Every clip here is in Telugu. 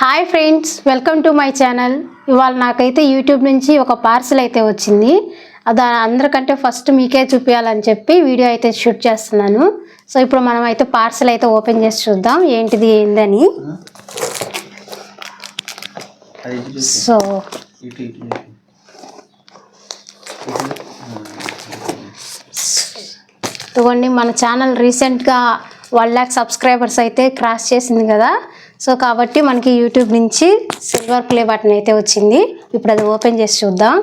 Hi friends welcome to my channel ఇవాళ నాకైతే యూట్యూబ్ నుంచి ఒక పార్సల్ అయితే వచ్చింది. అది అందరికంటే ఫస్ట్ మీకే చూపించాలని చెప్పి వీడియో అయితే షూట్ చేస్తున్నాను. సో ఇప్పుడు మనం అయితే పార్సల్ అయితే ఓపెన్ చేసి చూద్దాం. ఏంటిది ఏందని? సో ఇదిగోండి మన ఛానల్ రీసెంట్గా వన్ ల్యాక్ సబ్స్క్రైబర్స్ అయితే క్రాస్ చేసింది కదా. సో కాబట్టి మనకి యూట్యూబ్ నుంచి సిల్వర్ ప్లే బటన్ అయితే వచ్చింది. ఇప్పుడు అది ఓపెన్ చేసి చూద్దాం.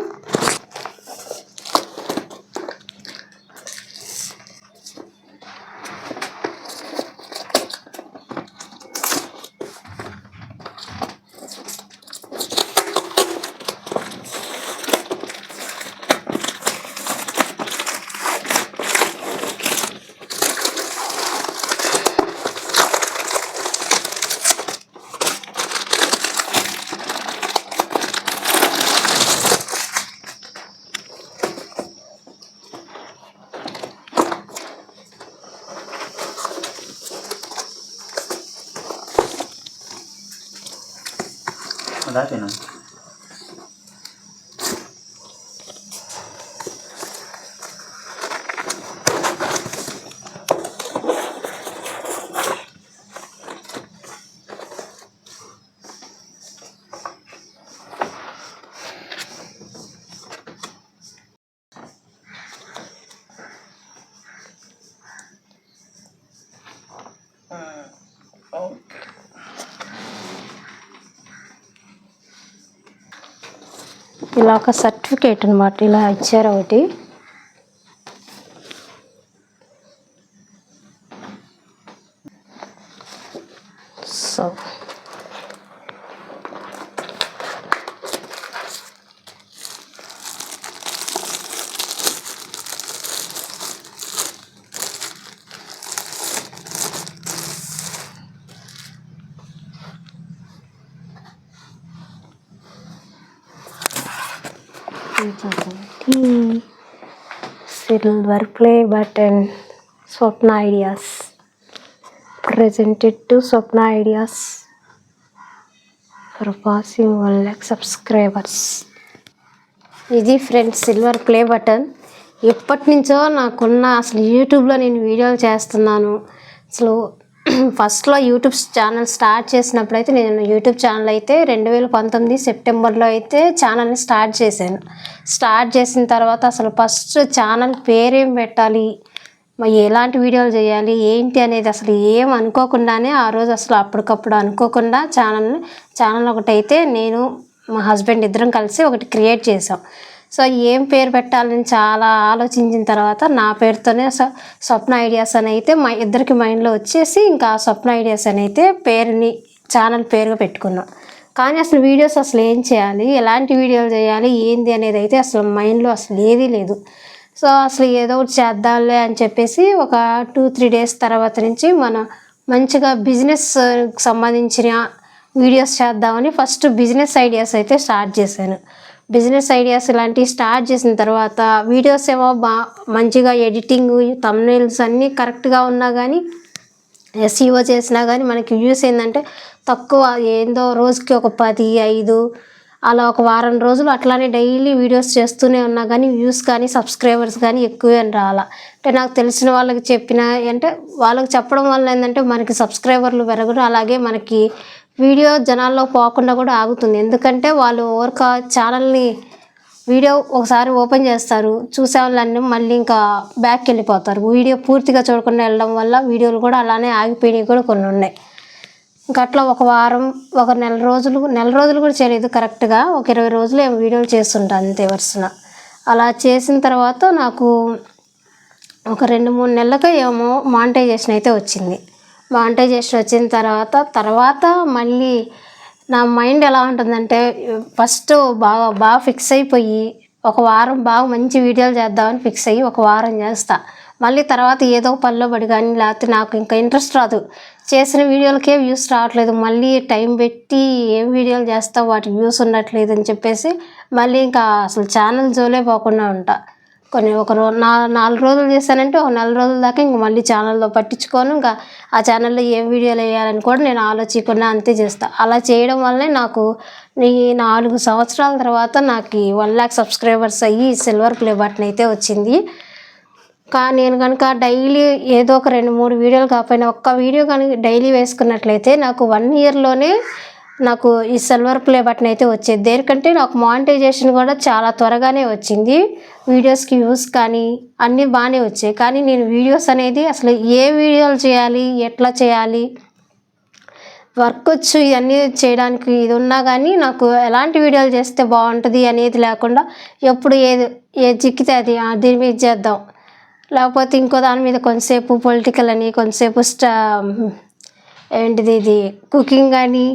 అది ఆపేనా? ఇలా ఒక సర్టిఫికేట్ అనమాట ఇలా ఇచ్చారు ఒకటి so silver play button Swapna ideas. Presented to Swapna ideas. For passing one lakh subscribers ఇది ఫ్రెండ్స్ సిల్వర్ ప్లే బటన్. ఎప్పటి నుంచో నాకున్న అసలు యూట్యూబ్లో నేను వీడియోలు చేస్తున్నాను. అసలు ఫస్ట్లో యూట్యూబ్ ఛానల్ స్టార్ట్ చేసినప్పుడు అయితే నేను యూట్యూబ్ ఛానల్ అయితే రెండు వేల పంతొమ్మిది సెప్టెంబర్లో అయితే ఛానల్ని స్టార్ట్ చేశాను. స్టార్ట్ చేసిన తర్వాత అసలు ఫస్ట్ ఛానల్ పేరేం పెట్టాలి? మరి ఎలాంటి వీడియోలు చేయాలి? ఏంటి అనేది అసలు ఏం అనుకోకుండానే ఆ రోజు అసలు అప్పటికప్పుడు అనుకోకుండా ఛానల్ ఛానల్ ఒకటైతే నేను మా హస్బెండ్ ఇద్దరం కలిసి ఒకటి క్రియేట్ చేసాం సో ఏం పేరు పెట్టాలని చాలా ఆలోచించిన తర్వాత నా పేరుతోనే స్వప్న ఐడియాస్ అని అయితే మా ఇద్దరికి మైండ్లో వచ్చేసి ఇంకా స్వప్న ఐడియాస్ అని అయితే పేరుని ఛానల్ పేరుగా పెట్టుకున్నాం. కానీ అసలు వీడియోస్ అసలు ఏం చేయాలి ఎలాంటి వీడియోలు చేయాలి ఏంది అనేది అయితే అసలు మైండ్లో అసలు ఏదీ లేదు. సో అసలు ఏదో ఒకటి చేద్దాంలే అని చెప్పేసి ఒక టూ త్రీ డేస్ తర్వాత నుంచి మనం మంచిగా బిజినెస్ సంబంధించిన వీడియోస్ చేద్దామని ఫస్ట్ బిజినెస్ ఐడియాస్ అయితే స్టార్ట్ చేశాను. బిజినెస్ ఐడియాస్ ఇలాంటివి స్టార్ట్ చేసిన తర్వాత వీడియోస్ ఏమో బా మంచిగా ఎడిటింగ్ తమ్నైల్స్ అన్నీ కరెక్ట్గా ఉన్నా కానీ ఎస్ఈఓ చేసినా కానీ మనకి వ్యూస్ ఏంటంటే తక్కువ ఏందో రోజుకి ఒక పది ఐదు అలా ఒక వారం రోజులు అట్లానే డైలీ వీడియోస్ చేస్తూనే ఉన్నా కానీ వ్యూస్ కానీ సబ్స్క్రైబర్స్ కానీ ఎక్కువే రావాల అంటే నాకు తెలిసిన వాళ్ళకి చెప్పిన అంటే వాళ్ళకి చెప్పడం వల్ల ఏంటంటే మనకి సబ్స్క్రైబర్లు పెరగడం అలాగే మనకి వీడియో జనాల్లో పోకుండా కూడా ఆగుతుంది. ఎందుకంటే వాళ్ళు ఓర్క ఛానల్ని వీడియో ఒకసారి ఓపెన్ చేస్తారు. చూసే వాళ్ళని మళ్ళీ ఇంకా బ్యాక్ వెళ్ళిపోతారు. వీడియో పూర్తిగా చూడకుండా వెళ్ళడం వల్ల వీడియోలు కూడా అలానే ఆగిపోయినవి కూడా కొన్ని ఉన్నాయి. ఇంకా అట్లా ఒక వారం ఒక నెల రోజులు నెల రోజులు కూడా చేయలేదు కరెక్ట్గా. ఒక ఇరవై రోజులు ఏమో వీడియోలు చేస్తుంటాను అంతే వరుసన. అలా చేసిన తర్వాత నాకు ఒక రెండు మూడు నెలలకే ఏమో మానిటైజేషన్ అయితే వచ్చింది. మానిటైజేషన్ వచ్చిన తర్వాత తర్వాత మళ్ళీ నా మైండ్ ఎలా ఉంటుందంటే ఫస్ట్ బాగా బాగా ఫిక్స్ అయిపోయి ఒక వారం బాగా మంచి వీడియోలు చేద్దామని ఫిక్స్ అయ్యి ఒక వారం చేస్తా. మళ్ళీ తర్వాత ఏదో పనిలో పడి కానీ లేకపోతే నాకు ఇంకా ఇంట్రెస్ట్ రాదు. చేసిన వీడియోలకే వ్యూస్ రావట్లేదు. మళ్ళీ టైం పెట్టి ఏం వీడియోలు చేస్తావు? వాటికి వ్యూస్ ఉండట్లేదు అని చెప్పేసి మళ్ళీ ఇంకా అసలు ఛానల్ జోలే పోకుండా ఉంటా. కొన్ని ఒక రో నా నాలుగు రోజులు చేశానంటే ఒక నెల రోజుల దాకా ఇంక మళ్ళీ ఛానల్లో పట్టించుకోను. ఇంకా ఆ ఛానల్లో ఏం వీడియోలు వేయాలని కూడా నేను ఆలోచించకుండా అంతే చేస్తాను అలా చేయడం వల్లే నాకు ఈ నాలుగు సంవత్సరాల తర్వాత నాకు వన్ ల్యాక్ సబ్స్క్రైబర్స్ అయ్యి సిల్వర్ ప్లే బటన్ అయితే వచ్చింది. కా నేను కనుక డైలీ ఏదో ఒక రెండు మూడు వీడియోలు కాకపోయినా ఒక్క వీడియో కనుక డైలీ వేసుకున్నట్లయితే నాకు వన్ ఇయర్లోనే నాకు ఈ సిల్వర్ ప్లే బటన్ అయితే వచ్చేది. దేనికంటే నాకు మానిటైజేషన్ కూడా చాలా త్వరగానే వచ్చింది. వీడియోస్కి వ్యూస్ కానీ అన్నీ బాగానే వచ్చాయి. కానీ నేను వీడియోస్ అనేది అసలు ఏ వీడియోలు చేయాలి ఎట్లా చేయాలి వర్క్ వచ్చు ఇవన్నీ చేయడానికి ఇది ఉన్నా కానీ నాకు ఎలాంటి వీడియోలు చేస్తే బాగుంటుంది అనేది లేకుండా ఎప్పుడు ఏది ఏది చిక్కితే అది దీని మీద చేద్దాం. లేకపోతే ఇంకో దాని మీద కొంతసేపు పొలిటికల్ అని కొంతసేపు స్టా ఏంటిది ఇది కుకింగ్ అని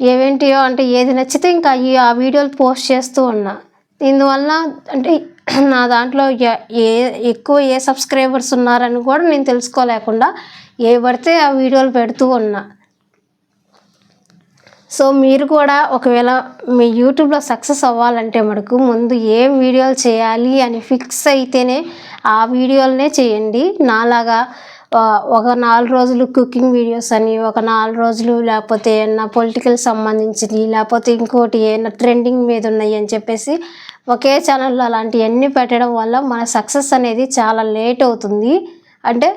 ఏవేంటియో అంటే ఏది నచ్చితే ఇంకా ఈ ఆ వీడియోలు పోస్ట్ చేస్తూ ఉన్నా. దీనివల్ల అంటే నా దాంట్లో ఏ ఎక్కువ ఏ సబ్స్క్రైబర్స్ ఉన్నారని కూడా నేను తెలుసుకోలేకుండా ఏ పడితే ఆ వీడియోలు పెడుతూ ఉన్నా. సో మీరు కూడా ఒకవేళ మీ యూట్యూబ్లో సక్సెస్ అవ్వాలంటే మనకు ముందు ఏం వీడియోలు చేయాలి అని ఫిక్స్ అయితేనే ఆ వీడియోలనే చేయండి. నాలాగా ఒక నాలుగు రోజులు కుకింగ్ వీడియోస్ అని ఒక నాలుగు రోజులు లేకపోతే ఏమన్నా పొలిటికల్ సంబంధించింది లేకపోతే ఇంకోటి ఏమన్నా ట్రెండింగ్ మీద ఉన్నాయి అని చెప్పేసి ఒకే ఛానల్లో అలాంటివన్నీ పెట్టడం వల్ల మన సక్సెస్ అనేది చాలా లేట్ అవుతుంది. అంటే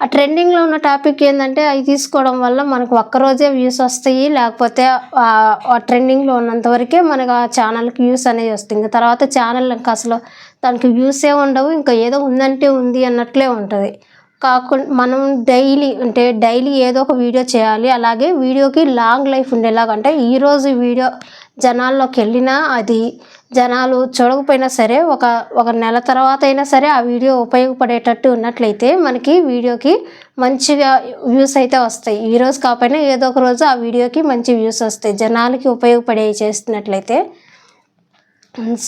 ఆ ట్రెండింగ్లో ఉన్న టాపిక్ ఏంటంటే అవి తీసుకోవడం వల్ల మనకు ఒక్కరోజే వ్యూస్ వస్తాయి లేకపోతే ఆ- ట్రెండింగ్లో ఉన్నంత వరకే మనకు ఆ ఛానల్కి వ్యూస్ అనేది వస్తుంది. ఇంకా తర్వాత ఛానల్ ఇంకా అసలు దానికి వ్యూసే ఉండవు ఇంకా ఏదో ఉందంటే ఉంది అన్నట్లే ఉంటుంది. కాకుండా మనం డైలీ అంటే డైలీ ఏదో ఒక వీడియో చేయాలి. అలాగే వీడియోకి లాంగ్ లైఫ్ ఉండేలాగా అంటే ఈరోజు వీడియో జనాల్లోకి వెళ్ళినా అది జనాలు చూడకపోయినా సరే ఒక ఒక నెల తర్వాత అయినా సరే ఆ వీడియో ఉపయోగపడేటట్టు ఉన్నట్లయితే మనకి వీడియోకి మంచిగా వ్యూస్ అయితే వస్తాయి. ఈ రోజు కాకపోయినా ఏదో ఒక రోజు ఆ వీడియోకి మంచి వ్యూస్ వస్తాయి. జనాలకి ఉపయోగపడే చేస్తున్నట్లయితే.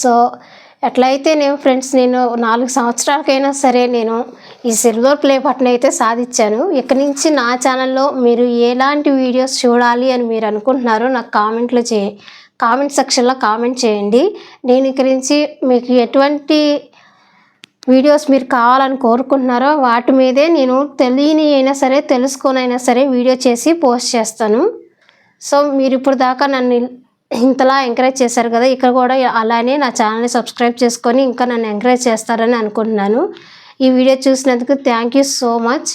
సో ఎట్లయితే నేను ఫ్రెండ్స్ నేను నాలుగు సంవత్సరాలకైనా సరే నేను ఈ సిల్వర్ ప్లే బటన్ అయితే సాధించాను. ఇక్కడి నుంచి నా ఛానల్లో మీరు ఎలాంటి వీడియోస్ చూడాలి అని మీరు అనుకుంటున్నారో నాకు కామెంట్లో చే కామెంట్ సెక్షన్లో కామెంట్ చేయండి. నేను ఇక్కడి నుంచి మీకు ఎటువంటి వీడియోస్ మీరు కావాలని కోరుకుంటున్నారో వాటి మీదే నేను తెలియని అయినా సరే తెలుసుకొని అయినా సరే వీడియో చేసి పోస్ట్ చేస్తాను. సో మీరు ఇప్పుడు దాకా నన్ను ఇంతలా ఎంకరేజ్ చేశారు కదా ఇక్కడ కూడా అలానే నా ఛానల్ని సబ్స్క్రైబ్ చేసుకొని ఇంకా నన్ను ఎంకరేజ్ చేస్తారని అనుకుంటున్నాను. ఈ వీడియో చూసినందుకు థ్యాంక్ యూ సో మచ్